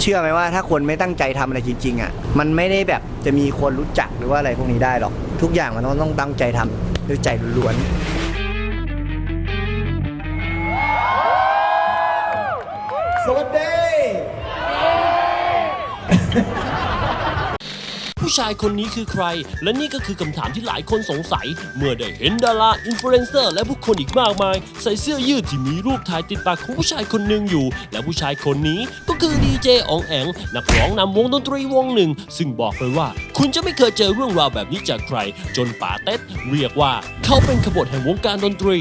เชื่อไหมว่าถ้าคนไม่ตั้งใจทำอะไรจริงๆอะมันไม่ได้แบบจะมีคนรู้จักหรือว่าอะไรพวกนี้ได้หรอก ทุกอย่างมันต้องต้องตั้งใจทำด้วยใจล้วนๆสวัสดีผู้ชายคนนี้คือใคร และนี่ก็คือคำถามที่หลายคนสงสัย เมื่อได้เห็นดาราอินฟลูเอนเซอร์และผู้คนอีกมากมาย ใส่เสื้อยืดที่มีรูปถ่ายติดปากของผู้ชายคนหนึ่งอยู่ และผู้ชายคนนี้ก็ คือดีเจอองแองนักร้องนำวงดนตรีวงหนึ่ง ซึ่งบอกเลยว่า คุณจะไม่เคยเจอเรื่องราวแบบนี้จากใคร จนป่าเต็ดเรียกว่า เขาเป็นขบวแห่งวงการดนตรี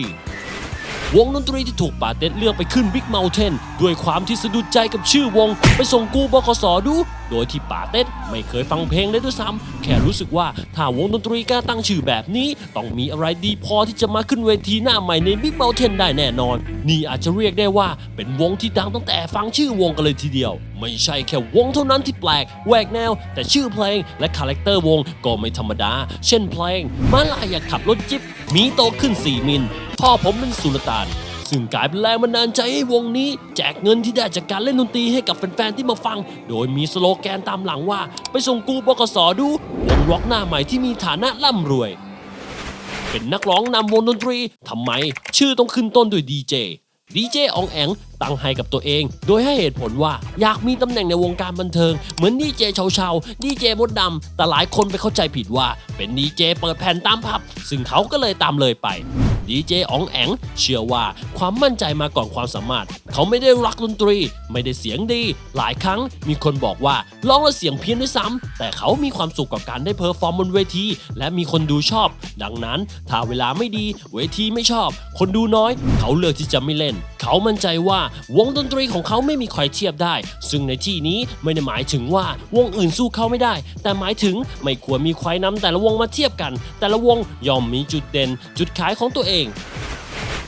วงดนตรีที่ถูกป่าเต็ดเลือกไปขึ้นบิ๊กเม t เทนด้วยความที่สะดุดใจกับชื่อวง ไปส่งกูบกสดู โดยที่ป่าเต็ดไม่เคยฟังเพลงเลยด้วยซ้ำแค่รู้สึกว่าถ้าวงดนตรีกล้าตั้งชื่อแบบนี้ ต้องมีอะไรดีพอที่จะมาขึ้นเวทีหน้าใหม่ในบิ๊กเม t เทนได้แน่นอน นี่อาจจะเรียกได้ว่าเป็นวงที่ดังตั้งแต่ฟังชื่อวงกันเลยทีเดียว ไม่ใช่แค่วงเท่านั้นที่แปลกแหวกแนว แต่ชื่อเพลงและคาแรคเตอร์วงก็ไม่ธรรมดา เช่นเพลงมาลายอยากขับรถจิ๊บมีโตขึ้น 4 มิล พ่อผมเป็นสุลต่าน ซึ่งกลายเป็นแรงบันดาลใจให้วงนี้ แจกเงินที่ได้จากการเล่นดนตรีให้กับแฟนๆที่มาฟัง โดยมีสโลแกนตามหลังว่า ไปส่งกูบกสดูวงร็อกหน้าใหม่ที่มีฐานะร่ำรวย เป็นนักร้องนำวงดนตรีทำไม ชื่อต้องขึ้นต้นด้วยดีเจดีเจอองแองตั้งให้กับตัวเอง โดยให้เหตุผลว่าอยากมีตำแหน่งในวงการบันเทิง เหมือนดีเจเชาเชาดีเจมดดำแต่หลายคนไปเข้าใจผิดว่า เป็นดีเจเปิดแผ่นตามผับ ซึ่งเขาก็เลยตามเลยไป ดีเจอ๋องแองเชื่อว่าความมั่นใจมาก่อนความสามารถ เขาไม่ได้รักดนตรี ไม่ได้เสียงดี หลายครั้งมีคนบอกว่าร้องแล้วเสียงเพี้ยนด้วยซ้ำแต่เขามีความสุขกับการได้เพอร์ฟอร์มบนเวที และมีคนดูชอบ ดังนั้นถ้าเวลาไม่ดี เวทีไม่ชอบ คนดูน้อย เขาเลือกที่จะไม่เล่น เขามั่นใจว่าวงดนตรีของเขาไม่มีใครเทียบได้ ซึ่งในที่นี้ไม่ได้หมายถึงว่าวงอื่นสู้เขาไม่ได้ แต่หมายถึงไม่ควรมีใครนำแต่ละวงมาเทียบกัน แต่ละวงย่อมมีจุดเด่น จุดขายของตัวเอง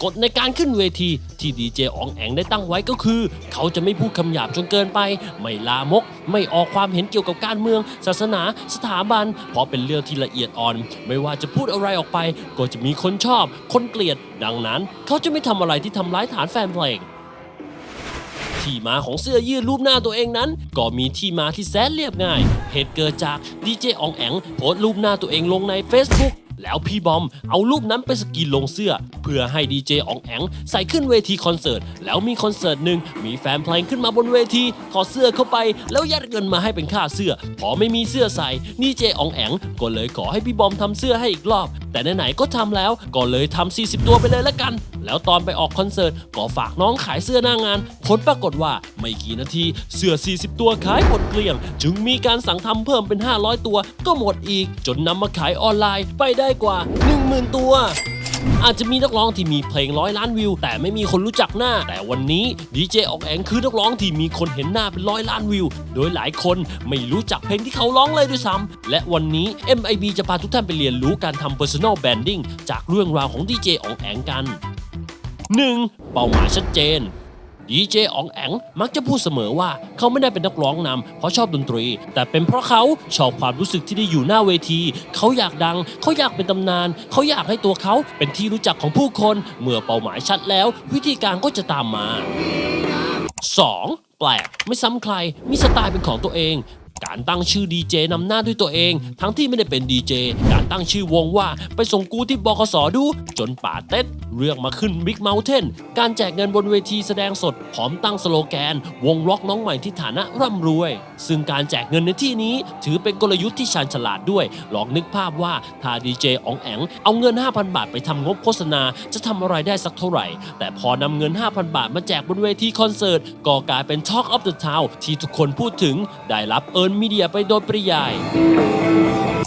กฎในการขึ้นเวทีที่ดีเจอองแองได้ตั้งไว้ก็คือ เขาจะไม่พูดคำหยาบจนเกินไป ไม่ลามก ไม่ออกความเห็นเกี่ยวกับการเมือง ศาสนา สถาบัน เพราะเป็นเรื่องที่ละเอียดอ่อน ไม่ว่าจะพูดอะไรออกไป ก็จะมีคนชอบ คนเกลียด ดังนั้นเขาจะไม่ทำอะไรที่ทำร้ายฐานแฟนเพลงที่มาของเสื้อยืดรูปหน้าตัวเองนั้น ก็มีที่มาที่แสนเรียบง่าย เหตุเกิดจากดีเจอองแองโพสต์รูปหน้าตัวเองลงใน Facebook แล้วพี่บอมเอารูปนั้นไปสกีนลงเสื้อ เพื่อให้ดีเจอองแองใส่ขึ้นเวทีคอนเสิร์ต แล้วมีคอนเสิร์ตหนึ่งมีแฟนเพลงขึ้นมาบนเวทีถอดเสื้อเข้าไป แล้วยัดเงินมาให้เป็นค่าเสื้อ พอไม่มีเสื้อใส่ดีเจอองแองก็เลยขอให้พี่บอมทำเสื้อให้อีกรอบแต่ไหนๆก็ทำแล้วก็เลยทำ40 ตัวไปเลยละกัน แล้วตอนไปออกคอนเสิร์ตก็ฝากน้องขายเสื้อหน้างาน ผลปรากฏว่าไม่กี่นาทีเสื้อ 40 ตัวขายหมดเกลี้ยง จึงมีการสั่งทำเพิ่มเป็น 500 ตัว ก็หมดอีก จนนำมาขายออนไลน์ไปได้กว่า 10,000 ตัว อาจจะมีนักร้องที่มีเพลงร้อยล้านวิว แต่ไม่มีคนรู้จักหน้า แต่วันนี้ดีเจออกแองคือนักร้องที่มีคนเห็นหน้าเป็นร้อยล้านวิว โดยหลายคนไม่รู้จักเพลงที่เขาร้องเลยด้วยซ้ำและวันนี้ MIB จะพาทุกท่านไปเรียนรู้การทำ personal branding จากเรื่องราวของดีเจออกแองกัน 1. เป้าหมายชัดเจน ดีเจอองแองมักจะพูดเสมอว่าเขาไม่ได้เป็นนักร้องนำเพราะชอบดนตรี แต่เป็นเพราะเขาชอบความรู้สึกที่ได้อยู่หน้าเวที เขาอยากดัง เขาอยากเป็นตำนาน เขาอยากให้ตัวเขาเป็นที่รู้จักของผู้คน เมื่อเป้าหมายชัดแล้ว วิธีการก็จะตามมา 2. แปลกไม่ซ้ำใคร มีสไตล์เป็นของตัวเอง การตั้งชื่อดีเจนำหน้าด้วยตัวเอง ทั้งที่ไม่ได้เป็นดีเจ การตั้งชื่อวงว่าไปส่งกูที่บคสดู จนป่าเต็ดเรื่องมาขึ้นบิ๊กเม t เทนการแจกเงินบนเวทีแสดงสดพร้อมตั้งสโลแกน วงล็อกน้องใหม่ที่ฐานะร่ำรวย ซึ่งการแจกเงินในที่นี้ ถือเป็นกลยุทธ์ที่ชาญฉลาดด้วย ลองนึกภาพว่าถ้าดีเจอองแองเอาเงิน 5,000 บาทไปทำงบโฆษณาจะทำอะไรได้สักเท่าไหร่ แต่พอนำเงิน 5,000 บาทมาแจกบนเวทีคอนเสิร์ตก็กลายเป็น Talk of the Town ที่ทุกคนพูดถึงได้รับเอินมีเดียไปโดยปริยาย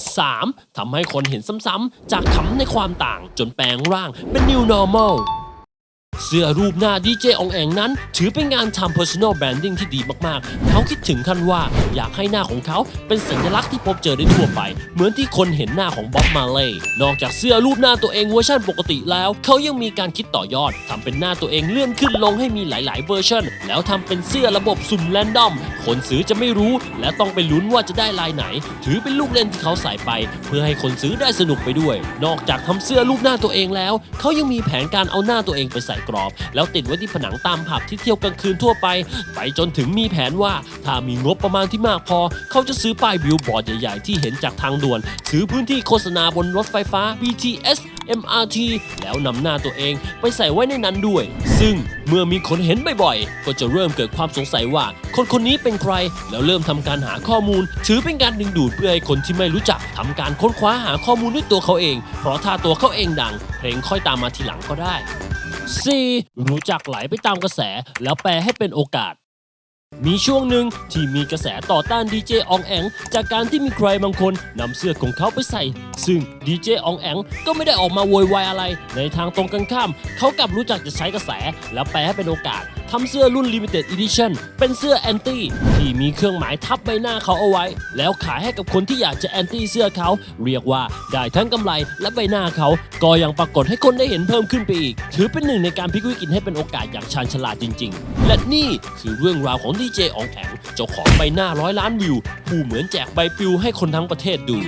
3. ทำให้คนเห็นซ้ำๆจากขำในความต่างจนแปลงร่างเป็น New Normal เสื้อรูปหน้าดีเจองแองนั้น ถือเป็นงานทำ personal branding ที่ดีมากๆ เขาคิดถึงขั้นว่าอยากให้หน้าของเขาเป็นสัญลักษณ์ที่พบเจอได้ทั่วไป เหมือนที่คนเห็นหน้าของบ๊อบมาเลย์นอกจากเสื้อรูปหน้าตัวเองเวอร์ชันปกติแล้ว เขายังมีการคิดต่อยอดทำเป็นหน้าตัวเองเลื่อนขึ้นลงให้มีหลาย ๆ เวอร์ชันแล้วทำเป็นเสื้อระบบสุ่มแรนดอมคนซื้อจะไม่รู้ และต้องไปลุ้นว่าจะได้ลายไหน ถือเป็นลูกเล่นที่เขาใส่ไป เพื่อให้คนซื้อได้สนุกไปด้วย นอกจากทำเสื้อรูปหน้าตัวเองแล้ว เขายังมีแผนการเอาหน้าตัวเองไปใส่กรอบ แล้วติดไว้ที่ผนังตามผับที่เที่ยวกลางคืนทั่วไป ไปจนถึงมีแผนว่า ถ้ามีงบประมาณที่มากพอ เขาจะซื้อป้ายบิลบอร์ดใหญ่ๆที่เห็นจากทางด่วน ซื้อพื้นที่โฆษณาบนรถไฟฟ้า BTS MRT แล้วนำหน้าตัวเองไปใส่ไว้ในนั้นด้วย ซึ่งเมื่อมีคนเห็นบ่อยๆ ก็จะเริ่มเกิดความสงสัยว่า คนคนนี้เป็นใคร แล้วเริ่มทำการหาข้อมูล ถือเป็นการดึงดูดเพื่อให้คนที่ไม่รู้จักทำการค้นคว้าหาข้อมูลด้วยตัวเขาเอง เพราะถ้าตัวเขาเองดัง เพลงค่อยตามมาทีหลังก็ได้ 4. รู้จักไหลไปตามกระแสแล้วแปลให้เป็นโอกาส มีช่วงหนึ่งที่มีกระแสต่อต้านดีเจอองแองจากการที่มีใครบางคนนำเสื้อของเขาไปใส่ ซึ่งดีเจอองแองก็ไม่ได้ออกมาโวยวายอะไร ในทางตรงกันข้าม เขากลับรู้จักจะใช้กระแสแล้วแปลให้เป็นโอกาส ทำเสื้อรุ่น Limited Edition เป็นเสื้อแอนตี้ที่มีเครื่องหมายทับใบหน้าเขาเอาไว้ แล้วขายให้กับคนที่อยากจะแอนตี้เสื้อเขา เรียกว่าได้ทั้งกำไรและใบหน้าเขา ก็ยังปรากฏให้คนได้เห็นเพิ่มขึ้นไปอีก ถือเป็นหนึ่งในการพลิกวิกฤตให้เป็นโอกาสอย่างชาญฉลาดจริง ๆ และนี่คือเรื่องราวของดีเจอองแองเจ้าของใบหน้าร้อยล้านวิว ผู้เหมือนแจกใบปลิวให้คนทั้งประเทศดู